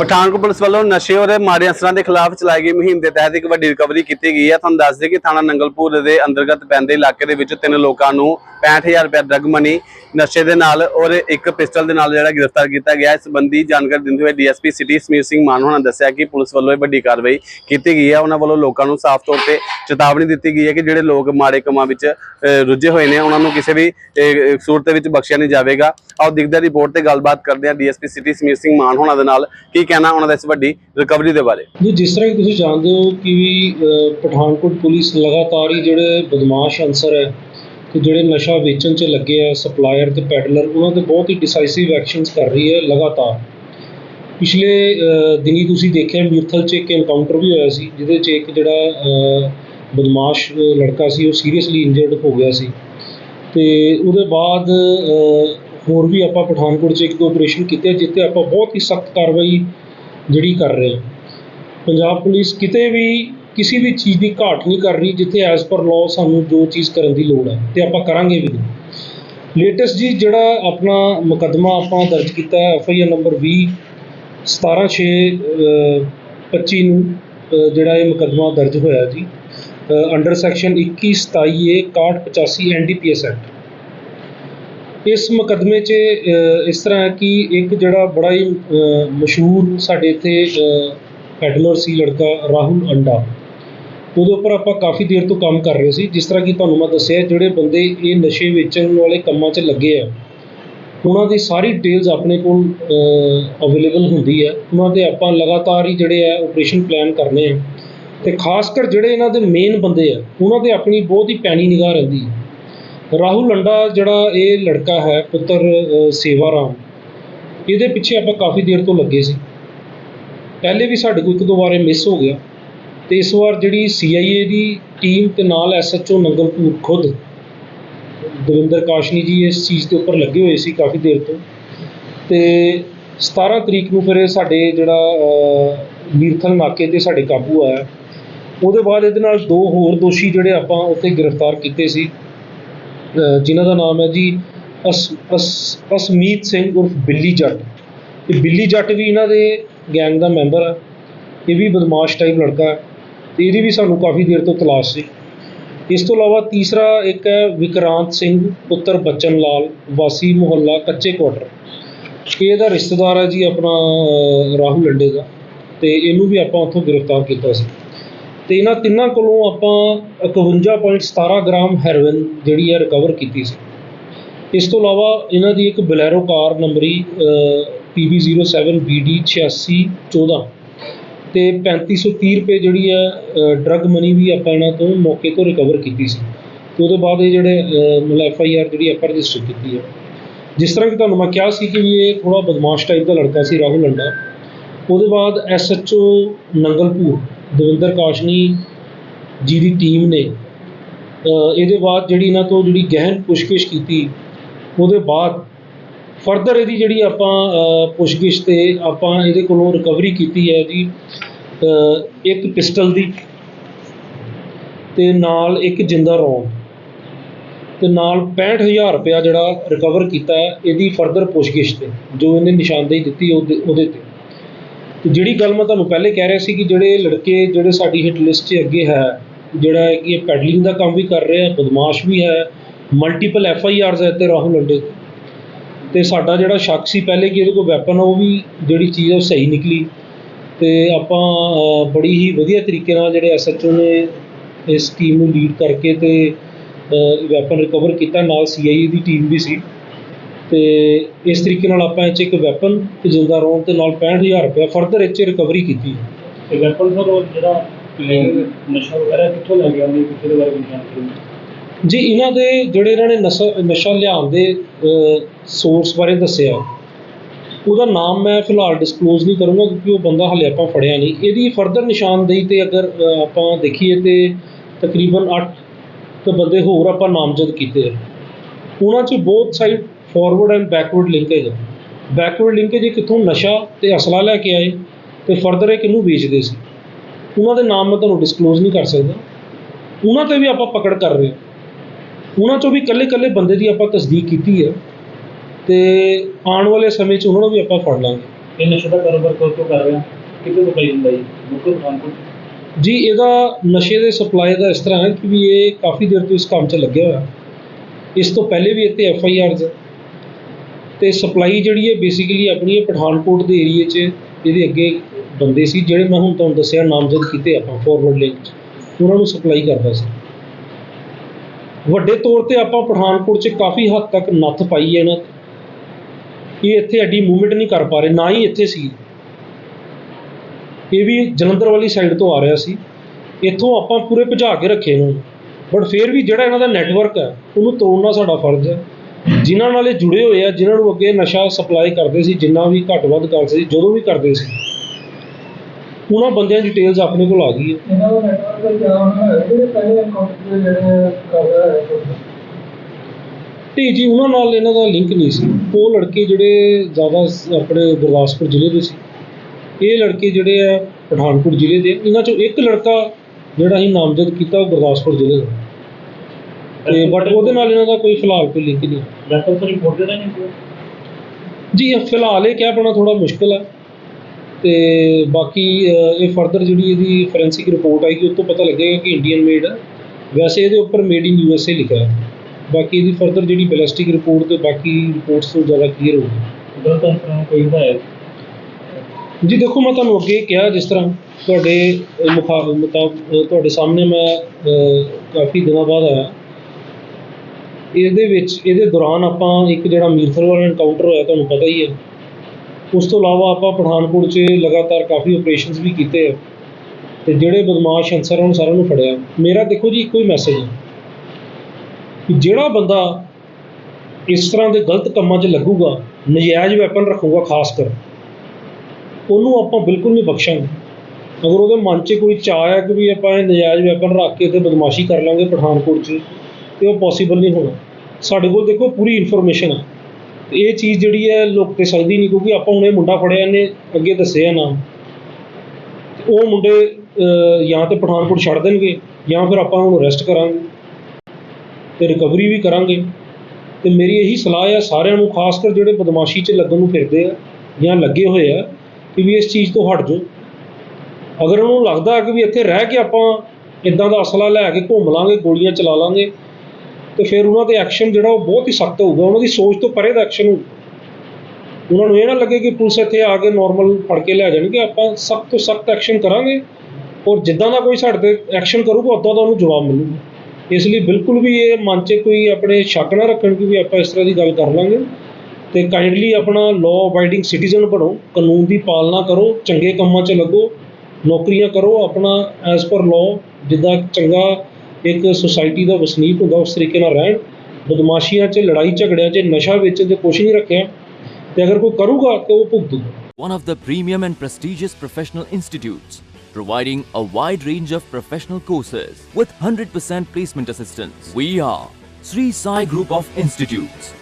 Pathankot police ਵੱਲੋਂ ਨਸ਼ੇ ਔਰ ਮਾੜੇ ਅਸਰਾਂ ਦੇ ਖਿਲਾਫ ਚਲਾਈ ਗਈ ਮੁਹਿੰਮ ਦੇ ਤਹਿਤ ਇੱਕ ਵੱਡੀ ਰਿਕਵਰੀ ਕੀਤੀ ਗਈ ਹੈ। ਤੁਹਾਨੂੰ ਦੱਸ ਦਈਏ ਕਿ ਥਾਣਾ ਨੰਗਲਪੁਰ ਦੇ ਅੰਤਰਗਤ ਪੈਂਦੇ ਇਲਾਕੇ ਦੇ ਵਿੱਚ ਤਿੰਨ ਲੋਕਾਂ ਨੂੰ 65000 ਰੁਪਏ ਡਰਗ ਮਨੀ ਨਸ਼ੇ ਦੇ ਨਾਲ ਔਰ ਇੱਕ ਪਿਸਟਲ ਦੇ ਨਾਲ ਜਿਹੜਾ ਗ੍ਰਿਫਤਾਰ ਕੀਤਾ ਗਿਆ। ਇਸ ਸੰਬੰਧੀ ਜਾਣਕਾਰੀ ਦਿੰਦੇ ਹੋਏ ਡੀਐਸਪੀ ਸਿਟੀ ਸਮੀਰ ਸਿੰਘ ਮਾਨ ਹੋਣਾ ਦੱਸਿਆ ਕਿ ਪੁਲਿਸ ਵੱਲੋਂ ਇਹ ਵੱਡੀ ਕਾਰਵਾਈ ਕੀਤੀ ਗਈ ਹੈ। ਉਹਨਾਂ ਵੱਲੋਂ ਲੋਕਾਂ ਨੂੰ ਸਾਫ਼ ਤੌਰ ਤੇ ਚੇਤਾਵਨੀ ਦਿੱਤੀ ਗਈ ਹੈ ਕਿ ਜਿਹੜੇ ਲੋਕ ਮਾੜੇ ਕੰਮਾਂ ਵਿੱਚ ਰੁੱਝੇ ਹੋਏ ਨੇ, ਉਹਨਾਂ ਨੂੰ ਕਿਸੇ ਵੀ ਸੂਰਤ ਵਿੱਚ ਬਖਸ਼ਿਆ ਨਹੀਂ ਜਾਵੇਗਾ। ਆਓ ਦਿਖਦਾ ਰਿਪੋਰਟ ਤੇ ਗੱਲਬਾਤ ਕਰਦੇ ਹਾਂ ਡੀਐਸਪੀ ਸਿਟੀ ਸਮੀਰ ਸਿੰਘ ਮਾਨ ਹੋਣਾ ਦੇ ਨਾਲ ਕੀ ਕਹਿਣਾ ਉਹਨਾਂ ਦਾ ਇਸ ਵੱਡੀ ਰਿਕਵਰੀ ਦੇ ਬਾਰੇ। ਜੀ, ਜਿਸ ਤਰ੍ਹਾਂ ਤੁਸੀਂ ਜਾਣਦੇ ਹੋ ਕਿ ਪਠਾਨਕੋਟ ਪੁਲਿਸ ਲਗਾਤਾਰ ਹੀ ਜਿਹੜੇ ਬਦਮਾਸ਼ ਅਨਸਰ ਹੈ, ਤੇ ਜਿਹੜੇ ਨਸ਼ਾ ਵੇਚਣ 'ਚ ਲੱਗੇ ਆ ਸਪਲਾਇਰ ਤੇ ਪੈਡਲਰ ਉਹਨਾਂ ਤੇ ਬਹੁਤ ਹੀ ਡਿਸਾਈਸਿਵ ਐਕਸ਼ਨਸ ਕਰ ਰਹੀ ਹੈ ਲਗਾਤਾਰ। ਪਿਛਲੇ ਦਿਨੀ ਤੁਸੀਂ ਦੇਖਿਆ ਮਿਰਥਲ 'ਚ ਇੱਕ ਐਨਕਾਊਂਟਰ ਵੀ ਹੋਇਆ ਸੀ, ਜਿਹਦੇ 'ਚ ਇੱਕ ਜਿਹੜਾ ਬਦਮਾਸ਼ ਲੜਕਾ ਸੀ, ਉਹ ਸੀਰੀਅਸਲੀ ਇੰਜਰਡ ਹੋ ਗਿਆ ਸੀ। ਤੇ ਉਹਦੇ ਬਾਅਦ ਹੋਰ ਵੀ ਆਪਾਂ ਪਠਾਨਕੋਟ 'ਚ ਇੱਕ ਦੋ ਆਪਰੇਸ਼ਨ ਕੀਤੇ ਜਿੱਥੇ ਆਪਾਂ ਬਹੁਤ ਹੀ ਸਖਤ ਕਾਰਵਾਈ ਜਿਹੜੀ ਕਰ ਰਹੇ ਹਾਂ। ਪੰਜਾਬ ਪੁਲਿਸ ਕਿਤੇ ਵੀ ਕਿਸੇ ਵੀ ਚੀਜ਼ ਦੀ ਘਾਟ ਨਹੀਂ ਕਰ ਰਹੀ ਜਿੱਥੇ ਐਜ਼ ਪਰ ਲਾਅ ਸਾਨੂੰ ਜੋ ਚੀਜ਼ ਕਰਨ ਦੀ ਲੋੜ ਹੈ ਤੇ ਆਪਾਂ ਕਰਾਂਗੇ ਵੀ। ਲੇਟੈਸਟ ਜੀ ਜਿਹੜਾ ਆਪਣਾ ਮੁਕੱਦਮਾ ਆਪਾਂ ਦਰਜ ਕੀਤਾ ਹੈ ਐਫ ਆਈ ਆਰ ਨੰਬਰ 20 17 6 25 ਨੂੰ ਜਿਹੜਾ ਇਹ ਮੁਕੱਦਮਾ ਦਰਜ ਹੋਇਆ ਜੀ under section 21 27 A 6185 NDPS act ਇਸ ਮੁਕੱਦਮੇ 'ਚ ਇਸ ਤਰ੍ਹਾਂ ਹੈ ਕਿ ਇੱਕ ਜਿਹੜਾ ਬੜਾ ਹੀ ਮਸ਼ਹੂਰ ਸਾਡੇ ਇੱਥੇ ਪੈਡਲਰ ਸੀ ਲੜਕਾ ਰਾਹੁਲ ਅੰਡਾ। ਉਹਦੇ ਉੱਪਰ ਆਪਾਂ ਕਾਫੀ ਦੇਰ ਤੋਂ ਕੰਮ ਕਰ ਰਹੇ ਸੀ। ਜਿਸ ਤਰ੍ਹਾਂ ਕਿ ਤੁਹਾਨੂੰ ਮੈਂ ਦੱਸਿਆ, ਜਿਹੜੇ ਬੰਦੇ ਇਹ ਨਸ਼ੇ ਵੇਚਣ ਵਾਲੇ ਕੰਮਾਂ 'ਚ ਲੱਗੇ ਆ, ਉਹਨਾਂ ਦੀ ਸਾਰੀ ਡਿਟੇਲਸ ਆਪਣੇ ਕੋਲ ਅਵੇਲੇਬਲ ਹੁੰਦੀ ਹੈ। ਉਹਨਾਂ ਦੇ ਆਪਾਂ ਲਗਾਤਾਰ ਹੀ ਜਿਹੜੇ ਆ ਆਪਰੇਸ਼ਨ ਪਲਾਨ ਕਰਨੇ ਆ। ਤੇ ਖਾਸ ਕਰ ਜਿਹੜੇ ਇਹਨਾਂ ਦੇ ਮੇਨ ਬੰਦੇ ਆ, ਉਹਨਾਂ ਤੇ ਆਪਣੀ ਬਹੁਤ ਹੀ ਪੈਣੀ ਨਿਗਾਹ ਰਹਿੰਦੀ ਹੈ। ਰਾਹੁਲ ਲੰਡਾ ਜਿਹੜਾ ਇਹ ਲੜਕਾ ਹੈ, ਪੁੱਤਰ ਸੇਵਾ ਰਾਮ ਇਹਦੇ ਪਿੱਛੇ ਆਪਾਂ ਕਾਫੀ ਦੇਰ ਤੋਂ ਲੱਗੇ ਸੀ। ਪਹਿਲੇ ਵੀ ਸਾਡੇ ਕੋਲ ਇੱਕ ਦੋ ਵਾਰੇ ਮਿਸ ਹੋ ਗਿਆ ਤੇ ਇਸ ਵਾਰ ਜਿਹੜੀ ਸੀਆਈਏ ਦੀ ਟੀਮ ਤੇ ਨਾਲ ਐਸਐਚਓ ਨੰਗਲਪੁਰ ਖੁਦ, ਦਵਿੰਦਰ ਕਾਸ਼ਨੀ ਜੀ ਇਸ ਚੀਜ਼ ਦੇ ਉੱਪਰ ਲੱਗੇ ਹੋਏ ਸੀ ਕਾਫੀ ਦੇਰ ਤੋਂ। ਤੇ 17 ਤਰੀਕ ਨੂੰ ਫਿਰ ਇਹ ਸਾਡੇ ਜਿਹੜਾ ਮੀਰਥਲ ਨਾਕੇ ਤੇ ਸਾਡੇ ਕਾਬੂ ਆਇਆ। ਉਹਦੇ ਬਾਅਦ ਇਹਦੇ ਨਾਲ ਦੋ ਹੋਰ ਦੋਸ਼ੀ ਜਿਹੜੇ ਆਪਾਂ ਉੱਥੇ ਗ੍ਰਿਫਤਾਰ ਕੀਤੇ ਸੀ। ਜਿਨ੍ਹਾਂ ਦਾ ਨਾਮ ਹੈ ਜੀ ਅਸ ਅਸ, ਅਸਮੀਤ ਸਿੰਘ ਉਰਫ ਬਿੱਲੀ ਜੱਟ। ਤੇ ਬਿੱਲੀ ਜੱਟ ਵੀ ਇਹਨਾਂ ਦੇ ਗੈਂਗ ਦਾ ਮੈਂਬਰ ਹੈ ਇਹ ਵੀ ਬਦਮਾਸ਼ ਟਾਈਪ ਲੜਕਾ ਹੈ। ਤੇ ਇਹਦੀ ਵੀ ਸਾਨੂੰ ਕਾਫੀ ਦੇਰ ਤੋਂ ਤਲਾਸ਼ ਸੀ। ਇਸ ਤੋਂ ਇਲਾਵਾ ਤੀਸਰਾ ਇੱਕ ਹੈ ਵਿਕਰਾਂਤ ਸਿੰਘ, ਪੁੱਤਰ ਬਚਨ ਲਾਲ, ਵਾਸੀ ਮੁਹੱਲਾ ਕੱਚੇ ਕੁਆਟਰ ਇਹਦਾ ਰਿਸ਼ਤੇਦਾਰ ਹੈ ਜੀ ਆਪਣਾ ਰਾਹੁਲ ਲੰਡੇ ਦਾ। ਤੇ ਇਹਨੂੰ ਵੀ ਆਪਾਂ ਉੱਥੋਂ ਗ੍ਰਿਫਤਾਰ ਕੀਤਾ ਸੀ। ਤੇ ਇਹਨਾਂ ਤਿੰਨਾਂ ਕੋਲੋਂ ਆਪਾਂ 51.17 ਗ੍ਰਾਮ ਹੈਰੋਇਨ ਜਿਹੜੀ ਹੈ ਰਿਕਵਰ ਕੀਤੀ ਸੀ। ਇਸ ਤੋਂ ਇਲਾਵਾ ਇਹਨਾਂ ਦੀ ਇੱਕ ਬਲੈਰੋ ਕਾਰ ਨੰਬਰੀ PB07BD 8614 ਤੇ 3530 ਰੁਪਏ ਜਿਹੜੀ ਹੈ ਡਰੱਗ ਮਨੀ ਵੀ ਆਪਾਂ ਇਹਨਾਂ ਤੋਂ ਮੌਕੇ ਤੋਂ ਰਿਕਵਰ ਕੀਤੀ ਸੀ। ਤੇ ਉਹਦੇ ਬਾਅਦ ਇਹ ਜਿਹੜੇ ਮਤਲਬ ਐਫ ਆਈ ਆਰ ਜਿਹੜੀ ਆਪਾਂ ਰਜਿਸਟਰ ਕੀਤੀ ਹੈ। ਜਿਸ ਤਰ੍ਹਾਂ ਕਿ ਤੁਹਾਨੂੰ ਮੈਂ ਕਿਹਾ ਸੀ ਕਿ ਵੀ ਇਹ ਥੋੜਾ ਬਦਮਾਸ਼ ਟਾਈਪ ਦਾ ਲੜਕਾ ਸੀ, ਰਾਹੁਲ ਲੰਡਾ ਉਹਦੇ ਬਾਅਦ S H O Nangalpur Davinder Kashni ji ਦੀ ਟੀਮ ਨੇ ਇਹਦੇ ਬਾਅਦ ਜਿਹੜੀ ਇਹਨਾਂ ਤੋਂ ਜਿਹੜੀ ਗਹਿਨ ਪੁੱਛਗਿੱਛ ਕੀਤੀ, ਉਹਦੇ ਬਾਅਦ ਫਰਦਰ ਇਹਦੀ ਜਿਹੜੀ ਆਪਾਂ ਪੁੱਛਗਿੱਛ ਤੇ ਆਪਾਂ ਇਹਦੇ ਕੋਲੋਂ ਰਿਕਵਰੀ ਕੀਤੀ ਹੈ ਜੀ ਇੱਕ ਪਿਸਟਲ ਦੀ ਤੇ ਨਾਲ ਇੱਕ ਜਿੰਦਾ ਰੌਂਦ ਤੇ ਨਾਲ 65000 ਰੁਪਇਆ ਜਿਹੜਾ ਰਿਕਵਰ ਕੀਤਾ ਹੈ ਇਹਦੀ ਫਰਦਰ ਪੁੱਛਗਿੱਛ ਤੇ, ਜੋ ਇਹਨੇ ਨਿਸ਼ਾਨਦੇਹੀ ਦਿੱਤੀ ਉਹਦੇ ਉਹਦੇ ਤੇ। ਤੇ ਜਿਹੜੀ ਗੱਲ ਮੈਂ ਤੁਹਾਨੂੰ ਪਹਿਲੇ ਕਹਿ ਰਿਹਾ ਸੀ ਕਿ ਜਿਹੜੇ ਲੜਕੇ, ਜਿਹੜੇ ਸਾਡੀ ਹਿੱਟ ਲਿਸਟ 'ਚ ਅੱਗੇ ਹੈ, ਜਿਹੜਾ ਹੈ ਕਿ ਇਹ ਪੈਡਲਿੰਗ ਦਾ ਕੰਮ ਵੀ ਕਰ ਰਿਹਾ ਬਦਮਾਸ਼ ਵੀ ਹੈ ਮਲਟੀਪਲ ਐਫ ਆਈ ਆਰਸ ਹੈ ਤੇ ਰਾਹੁਲ ਅੰਡੇ ਤੇ। ਤੇ ਸਾਡਾ ਜਿਹੜਾ ਸ਼ੱਕ ਸੀ ਪਹਿਲੇ ਕਿ ਇਹਦੇ ਕੋਲ ਵੈਪਨ ਉਹ ਵੀ ਜਿਹੜੀ ਚੀਜ਼ ਹੈ ਉਹ ਸਹੀ ਨਿਕਲੀ। ਤੇ ਆਪਾਂ ਬੜੀ ਹੀ ਵਧੀਆ ਤਰੀਕੇ ਨਾਲ ਜਿਹੜੇ ਐਸਐਚਓ ਨੇ ਇਸ ਟੀਮ ਨੂੰ ਲੀਡ ਕਰਕੇ ਤੇ ਵੈਪਨ ਰਿਕਵਰ ਕੀਤਾ। ਨਾਲ ਸੀਆਈਏ ਦੀ ਟੀਮ ਵੀ ਸੀ। ਤੇ ਇਸ ਤਰੀਕੇ ਨਾਲ ਆਪਾਂ ਇਹ 'ਚ ਇੱਕ ਵੈਪਨ ਤੇ ਜਿੰਦਾ ਰੌਂਦ ਤੇ ਨਾਲ 65000 ਰੁਪਏ ਫਰਦਰ ਇਹ 'ਚ ਰਿਕਵਰੀ ਕੀਤੀ ਤੇ ਵੈਪਨ ਸਰ ਉਹ ਜਿਹੜਾ ਨਸ਼ਾ ਵਗੈਰਾ ਕਿੱਥੋਂ ਲੈ ਕੇ ਆਉਂਦੇ ਕਿਸੇ ਦੇ ਬਾਰੇ ਵੀ ਜਾਣਕਾਰੀ। ਜੀ ਇਹਨਾਂ ਦੇ ਜਿਹੜੇ ਇਹਨਾਂ ਨੇ ਨਸ਼ਾ ਨਸ਼ਾ ਲਿਆਉਣ ਦੇ ਸੋਰਸ ਬਾਰੇ ਦੱਸਿਆ। ਉਹਦਾ ਨਾਮ ਮੈਂ ਫਿਲਹਾਲ ਡਿਸਕਲੋਜ਼ ਨਹੀਂ ਕਰੂੰਗਾ ਕਿਉਂਕਿ ਉਹ ਬੰਦਾ ਹਲੇ ਆਪਾਂ ਫੜਿਆ ਨਹੀਂ। ਇਹਦੀ ਫਰਦਰ ਨਿਸ਼ਾਨਦੇਹੀ ਤੇ ਅਗਰ ਆਪਾਂ ਦੇਖੀਏ ਤੇ ਤਕਰੀਬਨ 8 ਕੁ ਬੰਦੇ ਹੋਰ ਆਪਾਂ ਨਾਮਜ਼ਦ ਕੀਤੇ ਆ। ਉਹਨਾਂ 'ਚ ਬਹੁਤ side forward and backward linkage ਹੈ ਬੈਕਵਰਡ ਲਿੰਕੇਜ ਇਹ ਕਿੱਥੋਂ ਨਸ਼ਾ ਤੇ ਅਸਲਾ ਲੈ ਕੇ ਆਏ ਤੇ ਫਰਦਰ ਇਹ ਕਿਹਨੂੰ ਵੇਚਦੇ ਸੀ? ਉਹਨਾਂ ਦੇ ਨਾਮ ਮੈਂ ਤੁਹਾਨੂੰ ਡਿਸਕਲੋਜ਼ ਨਹੀਂ ਕਰ ਸਕਦਾ। ਉਹਨਾਂ ਤੇ ਵੀ ਆਪਾਂ ਪਕੜ ਕਰ ਰਹੇ ਹਾਂ। ਉਹਨਾਂ ਚੋਂ ਵੀ ਇਕੱਲੇ ਬੰਦੇ ਦੀ ਆਪਾਂ ਤਸਦੀਕ ਕੀਤੀ ਹੈ ਤੇ ਆਉਣ ਵਾਲੇ ਸਮੇਂ 'ਚ ਉਹਨਾਂ ਨੂੰ ਵੀ ਆਪਾਂ ਫੜ ਲਾਂਗੇ। ਇਹ ਨਸ਼ੇ ਦਾ ਕਾਰੋਬਾਰ ਕਦੋਂ ਤੋਂ ਕਰ ਰਿਹਾ ਕਿੱਥੇ ਸਪਲਾਈ ਹੁੰਦਾ ਜੀ? ਮੁੱਖ ਪਠਾਨਕੋਟ ਜੀ ਇਹਦਾ ਨਸ਼ੇ ਦੇ ਸਪਲਾਈ ਦਾ ਇਸ ਤਰ੍ਹਾਂ ਹੈ ਕਿ ਵੀ ਇਹ ਕਾਫੀ ਦੇਰ ਤੋਂ ਇਸ ਕੰਮ 'ਚ ਲੱਗਿਆ ਹੋਇਆ। ਇਸ ਤੋਂ ਪਹਿਲੇ ਵੀ ਇੱਥੇ ਐਫ ਆਈ ਆਰਜ਼ ਅਤੇ ਸਪਲਾਈ ਜਿਹੜੀ ਹੈ ਬੇਸਿਕਲੀ ਆਪਣੀ ਇਹ ਪਠਾਨਕੋਟ ਦੇ ਏਰੀਏ 'ਚ ਇਹਦੇ ਅੱਗੇ ਬੰਦੇ ਸੀ, ਜਿਹੜੇ ਮੈਂ ਹੁਣ ਤੁਹਾਨੂੰ ਦੱਸਿਆ ਨਾਮਜ਼ਦ ਕੀਤੇ ਆਪਾਂ ਫੋਰਵਰਡ ਲਿੰਕ 'ਚ, ਉਹਨਾਂ ਨੂੰ ਸਪਲਾਈ ਕਰਦਾ ਸੀ। ਵੱਡੇ ਤੌਰ ਤੇ ਆਪਾਂ ਪਠਾਨਕੋਟ 'ਚ ਕਾਫੀ ਹੱਦ ਤੱਕ ਨੱਥ ਪਾਈ ਹੈ ਇਹਨਾਂ ਇਹ ਇੱਥੇ ਐਡੀ ਮੂਵਮੈਂਟ ਨਹੀਂ ਕਰ ਪਾ ਰਹੇ, ਨਾ ਹੀ ਇੱਥੇ ਸੀ। ਇਹ ਵੀ ਜਲੰਧਰ ਵਾਲੀ ਸਾਈਡ ਤੋਂ ਆ ਰਿਹਾ ਸੀ। ਇੱਥੋਂ ਆਪਾਂ ਪੂਰੇ ਭਜਾ ਕੇ ਰੱਖੇ ਨੂੰ ਬਟ ਫਿਰ ਵੀ ਜਿਹੜਾ ਇਹਨਾਂ ਦਾ ਨੈਟਵਰਕ ਹੈ, ਉਹਨੂੰ ਤੋੜਨਾ ਸਾਡਾ ਫਰਜ਼ ਹੈ। ਜਿਨ੍ਹਾਂ ਨਾਲ ਇਹ ਜੁੜੇ ਹੋਏ ਆ ਜਿਨ੍ਹਾਂ ਨੂੰ ਅੱਗੇ ਨਸ਼ਾ ਸਪਲਾਈ ਕਰਦੇ ਸੀ ਜਿੰਨਾ ਵੀ ਘੱਟ ਵੱਧ ਕਰਦੇ ਸੀ ਜਦੋਂ ਵੀ ਕਰਦੇ ਸੀ ਉਹਨਾਂ ਬੰਦਿਆਂ ਦੀ ਡਿਟੇਲਸ ਆਪਣੇ ਕੋਲ ਆ ਗਈ ਹੈ ਇਹਨਾਂ ਦਾ ਨੈਟਵਰਕ ਦਾ ਕਿਆ ਹੋਣਾ ਹੈ? ਜਿਹੜੇ ਪਹਿਲੇ ਅਕਾਊਂਟ ਤੇ ਹੈ ਜੀ ਉਹਨਾਂ ਨਾਲ ਇਹਨਾਂ ਦਾ ਲਿੰਕ ਨਹੀਂ ਸੀ। ਉਹ ਲੜਕੇ ਜਿਹੜੇ ਜ਼ਿਆਦਾ ਆਪਣੇ ਗੁਰਦਾਸਪੁਰ ਜ਼ਿਲ੍ਹੇ ਦੇ ਸੀ। ਇਹ ਲੜਕੇ ਜਿਹੜੇ ਆ ਪਠਾਨਕੋਟ ਜ਼ਿਲ੍ਹੇ ਦੇ ਇਹਨਾਂ ਚੋਂ ਇੱਕ ਲੜਕਾ ਜਿਹੜਾ ਅਸੀਂ ਨਾਮਜ਼ਦ ਕੀਤਾ ਉਹ ਗੁਰਦਾਸਪੁਰ ਜ਼ਿਲ੍ਹੇ ਦਾ। ਤੇ ਬਟ ਉਹਦੇ ਨਾਲ ਇਹਨਾਂ ਦਾ ਕੋਈ ਫਿਲਹਾਲ ਕੋਈ ਲਿੰਕ ਨਹੀਂ ਰਿਪੋਰਟ ਨਹੀਂ ਜੀ ਇਹ ਫਿਲਹਾਲ ਇਹ ਕਹਿ ਪਾਉਣਾ ਥੋੜਾ ਮੁਸ਼ਕਲ ਹੈ। ਤੇ ਬਾਕੀ ਇਹ ਫਰਦਰ ਜਿਹੜੀ ਇਹਦੀ ਫੋਰੈਂਸਿਕ ਰਿਪੋਰਟ ਆਏਗੀ ਉਸ ਤੋਂ ਪਤਾ ਲੱਗੇਗਾ ਕਿ ਇੰਡੀਅਨ ਮੇਡ ਹੈ। ਵੈਸੇ ਇਹਦੇ ਉੱਪਰ made in U S A ਲਿਖਿਆ ਹੈ। ਬਾਕੀ ਇਹਦੀ ਫਰਦਰ ਜਿਹੜੀ ਬੈਲਿਸਟਿਕ ਰਿਪੋਰਟ ਤੇ ਬਾਕੀ ਰਿਪੋਰਟਸ ਤੋਂ ਜ਼ਿਆਦਾ ਕਲੀਅਰ ਹੋਊਗੀ ਗਲਤ ਕੋਈ ਜੀ ਦੇਖੋ ਮੈਂ ਤੁਹਾਨੂੰ ਅੱਗੇ ਕਿਹਾ ਜਿਸ ਤਰ੍ਹਾਂ ਤੁਹਾਡੇ ਅ, ਮੁਖਾ ਮੁਤਾਬ ਅ, ਤੁਹਾਡੇ ਸਾਹਮਣੇ ਮੈਂ ਕਾਫੀ ਦਿਨਾਂ ਬਾਅਦ ਆਇਆ। ਇਹਦੇ ਵਿੱਚ ਇਹਦੇ ਦੌਰਾਨ ਆਪਾਂ ਇੱਕ ਜਿਹੜਾ ਮੀਰਪੁਰ ਵਾਲਾ ਐਨਕਾਊਂਟਰ ਹੋਇਆ ਤੁਹਾਨੂੰ ਪਤਾ ਹੀ ਹੈ। ਉਸ ਤੋਂ ਇਲਾਵਾ ਆਪਾਂ ਪਠਾਨਕੋਟ 'ਚ ਲਗਾਤਾਰ ਕਾਫੀ ਆਪਰੇਸ਼ਨਸ ਵੀ ਕੀਤੇ ਆ। ਤੇ ਜਿਹੜੇ ਬਦਮਾਸ਼ ਅਨਸਰ ਆ, ਉਹਨਾਂ ਸਾਰਿਆਂ ਨੂੰ ਫੜਿਆ। ਮੇਰਾ ਦੇਖੋ ਜੀ ਇੱਕੋ ਹੀ ਮੈਸੇਜ ਹੈ ਕਿ ਜਿਹੜਾ ਬੰਦਾ ਇਸ ਤਰ੍ਹਾਂ ਦੇ ਗਲਤ ਕੰਮਾਂ 'ਚ ਲੱਗੂਗਾ ਨਜਾਇਜ਼ ਵੈਪਨ ਰੱਖੂਗਾ ਖਾਸ ਕਰ ਉਹਨੂੰ ਆਪਾਂ ਬਿਲਕੁਲ ਨਹੀਂ ਬਖਸ਼ਾਂਗੇ। ਅਗਰ ਉਹਦੇ ਮਨ 'ਚ ਕੋਈ ਚਾਹ ਹੈ ਕਿ ਵੀ ਆਪਾਂ ਇਹ ਨਜਾਇਜ਼ ਵੈਪਨ ਰੱਖ ਕੇ ਤੇ ਬਦਮਾਸ਼ੀ ਕਰ ਲਾਂਗੇ ਪਠਾਨਕੋਟ 'ਚ ਤੇ ਉਹ ਪੋਸੀਬਲ ਨਹੀਂ ਹੋਣਾ। ਸਾਡੇ ਕੋਲ ਦੇਖੋ ਪੂਰੀ ਇਨਫੋਰਮੇਸ਼ਨ ਹੈ ਇਹ ਚੀਜ਼ ਜਿਹੜੀ ਹੈ, ਲੋਕ ਤੇ ਸਕਦੀ ਨਹੀਂ ਕਿਉਂਕਿ ਆਪਾਂ ਹੁਣ ਇਹ ਮੁੰਡਾ ਫੜਿਆ, ਇਹਨੇ ਅੱਗੇ ਦੱਸਿਆ ਨਾਮ। ਉਹ ਮੁੰਡੇ ਜਾਂ ਤੇ ਪਠਾਨਕੋਟ ਛੱਡ ਦੇਣਗੇ, ਜਾਂ ਫਿਰ ਆਪਾਂ ਉਹਨੂੰ ਅਰੈਸਟ ਕਰਾਂਗੇ ਤੇ ਰਿਕਵਰੀ ਵੀ ਕਰਾਂਗੇ। ਤੇ ਮੇਰੀ ਇਹੀ ਸਲਾਹ ਹੈ ਸਾਰਿਆਂ ਨੂੰ, ਖਾਸ ਕਰ ਜਿਹੜੇ ਬਦਮਾਸ਼ੀ 'ਚ ਲੱਗਣ ਨੂੰ ਫਿਰਦੇ ਆ ਜਾਂ ਲੱਗੇ ਹੋਏ ਆ, ਕਿ ਵੀ ਇਸ ਚੀਜ਼ ਤੋਂ ਹਟ ਜਾਓ। ਅਗਰ ਉਹਨੂੰ ਲੱਗਦਾ ਕਿ ਵੀ ਇੱਥੇ ਰਹਿ ਕੇ ਆਪਾਂ ਇਦਾਂ ਦਾ ਅਸਲਾ ਲੈ ਕੇ ਘੁੰਮ ਲਾਂਗੇ, ਗੋਲੀਆਂ ਚਲਾ ਲਾਂਗੇ ਤੇ ਫਿਰ ਉਹਨਾਂ ਤੇ ਐਕਸ਼ਨ ਜਿਹੜਾ ਉਹ ਬਹੁਤ ਹੀ ਸਖਤ ਹੋਊਗਾ। ਉਹਨਾਂ ਦੀ ਸੋਚ ਤੋਂ ਪਰੇ ਦਾ ਐਕਸ਼ਨ ਹੋਊਗਾ। ਉਹਨਾਂ ਨੂੰ ਇਹ ਨਾ ਲੱਗੇ ਕਿ ਪੁਲਿਸ ਇੱਥੇ ਆ ਕੇ ਨਾਰਮਲ ਫੜ ਕੇ ਲੈ ਜਾਣਗੇ। ਆਪਾਂ ਸਖਤ ਤੋਂ ਸਖਤ ਐਕਸ਼ਨ ਕਰਾਂਗੇ ਔਰ ਜਿੱਦਾਂ ਦਾ ਕੋਈ ਸਾਡੇ ਤੇ ਐਕਸ਼ਨ ਕਰੂਗਾ ਉਦਾਂ ਦਾ ਉਹਨੂੰ ਜਵਾਬ ਮਿਲੂਗਾ। ਇਸ ਲਈ ਬਿਲਕੁਲ ਵੀ ਇਹ ਮਨ 'ਚ ਕੋਈ ਆਪਣੇ ਸ਼ੱਕ ਨਾ ਰੱਖਣ ਕਿ ਵੀ ਆਪਾਂ ਇਸ ਤਰ੍ਹਾਂ ਦੀ ਗੱਲ ਕਰ ਲਾਂਗੇ। ਤੇ ਕਾਈਂਡਲੀ ਆਪਣਾ ਲਾਅ ਅਬਾਈਡਿੰਗ ਸਿਟੀਜ਼ਨ ਬਣੋ। ਕਾਨੂੰਨ ਦੀ ਪਾਲਣਾ ਕਰੋ, ਚੰਗੇ ਕੰਮਾਂ 'ਚ ਲੱਗੋ, ਨੌਕਰੀਆਂ ਕਰੋ। ਆਪਣਾ ਐਜ਼ ਪਰ ਲਾਅ ਜਿੱਦਾਂ ਚੰਗਾ ਇੱਕ ਸੁਸਾਇਟੀ ਦਾ ਵਸਨੀਕ ਹੁੰਦਾ ਉਸ ਤਰੀਕੇ ਨਾਲ ਰਹਿਣ ਬਦਮਾਸ਼ੀਆਂ 'ਚ ਲੜਾਈ ਝਗੜਿਆਂ 'ਚ ਨਸ਼ਾ ਵੇਚਣ 'ਚ ਕੁਛ ਨਹੀਂ ਰੱਖਿਆ ਤੇ ਅਗਰ ਕੋਈ ਕਰੂਗਾ ਤੇ ਉਹ ਭੁਗਤੂਗਾ one of the premium and prestigious professional institutes, providing a wide range of professional courses with 100% placement assistance. We are Sri Sai Group of Institutes.